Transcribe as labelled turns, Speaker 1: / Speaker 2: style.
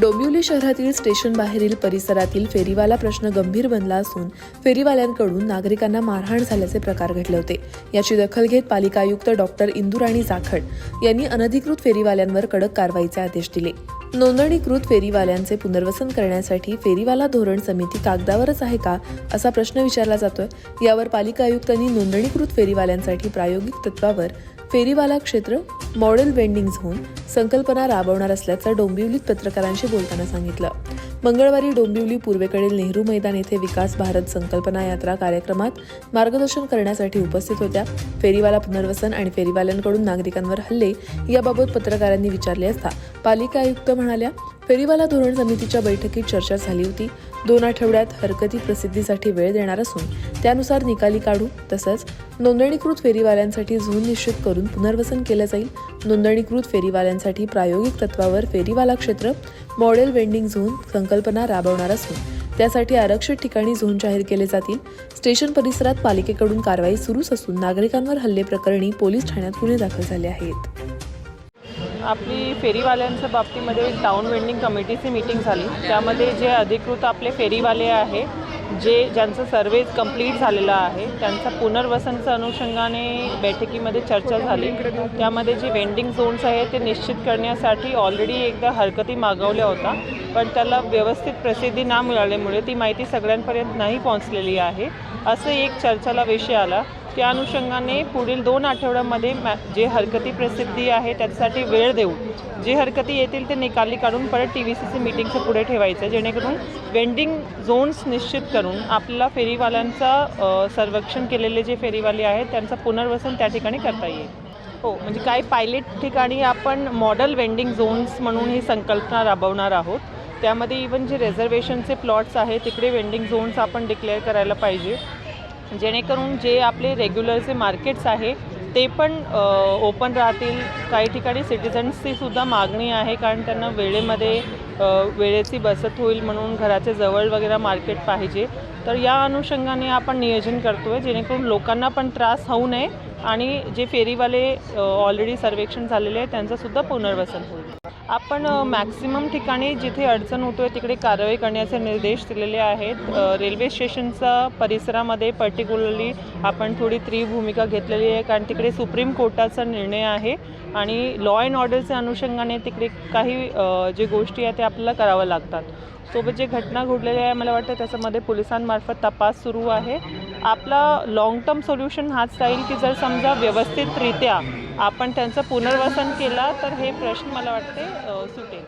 Speaker 1: डोंबिवली शहरातील स्टेशन बाहेरील परिसरातील फेरीवाला प्रश्न गंभीर बनला असून फेरीवाल्यांकडून नागरिकांना मारहाण झाल्याचे प्रकार घडले होते. याची दखल घेत पालिका आयुक्त डॉक्टर इंदुराणी जाखड यांनी अनधिकृत फेरीवाल्यांवर कडक कारवाईचे आदेश दिले. नोंदणीकृत फेरीवाल्यांचे पुनर्वसन करण्यासाठी फेरीवाला धोरण समिती कागदावरच आहे का असा प्रश्न विचारला जातोय. यावर पालिका आयुक्तांनी नोंदणीकृत फेरीवाल्यांसाठी प्रायोगिक तत्वावर फेरीवाला क्षेत्र मॉडेल बेंडिंग झोन संकल्पना राबवणार असल्याचं डोंबिवलीत पत्रकारांशी बोलताना सांगितलं. मंगळवारी डोंबिवली पूर्वेकडील नेहरू मैदान येथे विकास भारत संकल्पना यात्रा कार्यक्रमात मार्गदर्शन करण्यासाठी उपस्थित होत्या. फेरीवाला पुनर्वसन आणि फेरीवाल्यांकडून नागरिकांवर हल्ले याबाबत पत्रकारांनी विचारले असता पालिका आयुक्त म्हणाल्या फेरीवाला धोरण समितीच्या बैठकीत चर्चा झाली होती. दोन आठवड्यात हरकती प्रसिद्धीसाठी वेळ देणार असून त्यानुसार निकाली काढू तसंच नोंदणीकृत फेरीवाल्यांसाठी झोन निश्चित करून पुनर्वसन केलं जाईल. नोंदणीकृत फेरीवाल्यांसाठी प्रायोगिक तत्वावर फेरीवाला क्षेत्र मॉडेल वेंडिंग झोन संकल्पना राबवणार असून त्यासाठी आरक्षित ठिकाणी झोन जाहीर केले जातील. स्टेशन परिसरात पालिकेकडून कारवाई सुरूच असून नागरिकांवर हल्ले प्रकरणी पोलीस ठाण्यात गुन्हे दाखल झाले आहेत.
Speaker 2: आपली फेरीवाल्यांच्या बाबतीमध्ये टाऊन वेंडिंग कमिटीची मीटिंग झाली. त्यामध्ये जे अधिकृत आपले फेरीवाले आहे जे ज्यांचं सर्वे कंप्लीट झालेलं आहे त्यांचा पुनर्वसनच्या अनुषंगाने बैठकीमध्ये चर्चा झाली. त्यामध्ये जे वेंडिंग झोन्स आहे ते निश्चित करण्यासाठी ऑलरेडी एकदा हरकती मागवल्या होत्या. पण त्याला व्यवस्थित प्रसिद्धी ना मिळाल्यामुळे ती माहिती सगळ्यांपर्यंत नाही पोहोचलेली आहे. असं एक चर्चाला विषय आला. त्या अनुषंगाने पुढील दोन आठवड्यामध्ये मॅ जे हरकती प्रसिद्धी आहे त्याच्यासाठी वेळ देऊ जे हरकती येतील ते निकाली काढून परत टी व्ही सीचे मीटिंगचं पुढे ठेवायचं जेणेकरून वेंडिंग झोन्स निश्चित करून आपल्याला फेरीवाल्यांचा सर्वेक्षण केलेले जे फेरीवाले आहेत त्यांचं पुनर्वसन त्या ठिकाणी करता येईल. हो म्हणजे काही पायलट ठिकाणी आपण मॉडल वेंडिंग झोन्स म्हणून ही संकल्पना राबवणार आहोत. त्यामध्ये इवन जे रिझर्वेशनचे प्लॉट्स आहेत तिकडे वेंडिंग झोन्स आपण डिक्लेअर करायला पाहिजे. जेणेकरून जे आपले रेग्युलरचे मार्केट्स आहे ते पण ओपन राहतील. काही ठिकाणी सिटिझन्सची सुद्धा मागणी आहे कारण त्यांना वेळेमध्ये वेळेची बचत होईल म्हणून घराचे जवळ वगैरे मार्केट पाहिजे. तर या अनुषंगाने आपण नियोजन करतो आहे जेणेकरून लोकांना पण त्रास होऊ नये आणि जे फेरीवाले ऑलरेडी सर्वेक्षण झालेले आहे त्यांचंसुद्धा पुनर्वसन होईल. आपण मॅक्सिमम ठिकाणी जिथे अडचण होतो आहे तिकडे कारवाई करण्याचे निर्देश दिलेले आहेत. रेल्वे स्टेशनचा परिसरामध्ये पर्टिक्युलरली आपण थोडी त्री भूमिका घेतलेली आहे कारण तिकडे सुप्रीम कोर्टाचा निर्णय आहे आणि लॉ अँड ऑर्डरच्या अनुषंगाने तिकडे काही जे गोष्टी आहेत ते आपल्याला कराव्या लागतात. सोबत जे घटना घडलेल्या आहे मला वाटतं त्याच्यामध्ये पोलिसांमार्फत तपास सुरू आहे. आपला लाँग टर्म सोल्युशन हाच राहील की जर समजा व्यवस्थितरित्या आपण त्यांचं पुनर्वसन केला तर हे प्रश्न मला वाटते सुटेल.